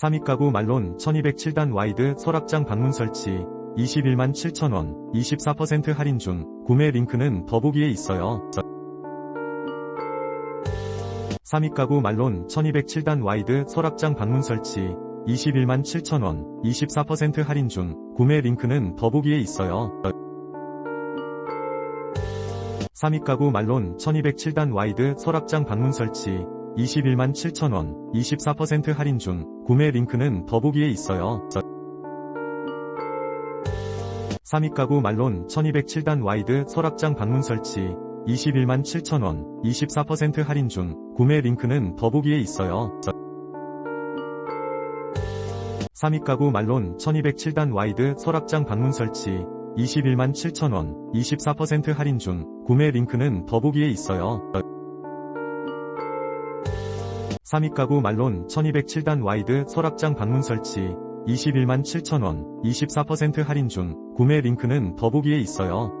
3위 가구 말론 1207단 와이드 서랍장 방문 설치 21만 7천원 24% 할인 중 구매 링크는 더보기에 있어요. 3위 가구 말론 1207단 와이드 서랍장 방문 설치 21만 7천원 24% 할인 중 구매 링크는 더보기에 있어요. 3위 가구 말론 1207단 와이드 서랍장 방문 설치 21만 7천원 24% 할인 중 구매 링크는 더보기에 있어요. 3위 가구 말론 1207단 와이드 서랍장 방문 설치 21만 7천원 24% 할인 중 구매 링크는 더보기에 있어요. 3위 가구 말론 1207단 와이드 서랍장 방문 설치 21만 7천원 24% 할인 중 구매 링크는 더보기에 있어요. 3위 가구 말론 1207단 와이드 서랍장 방문 설치 21만 7천원 24% 할인 중 구매 링크는 더보기에 있어요.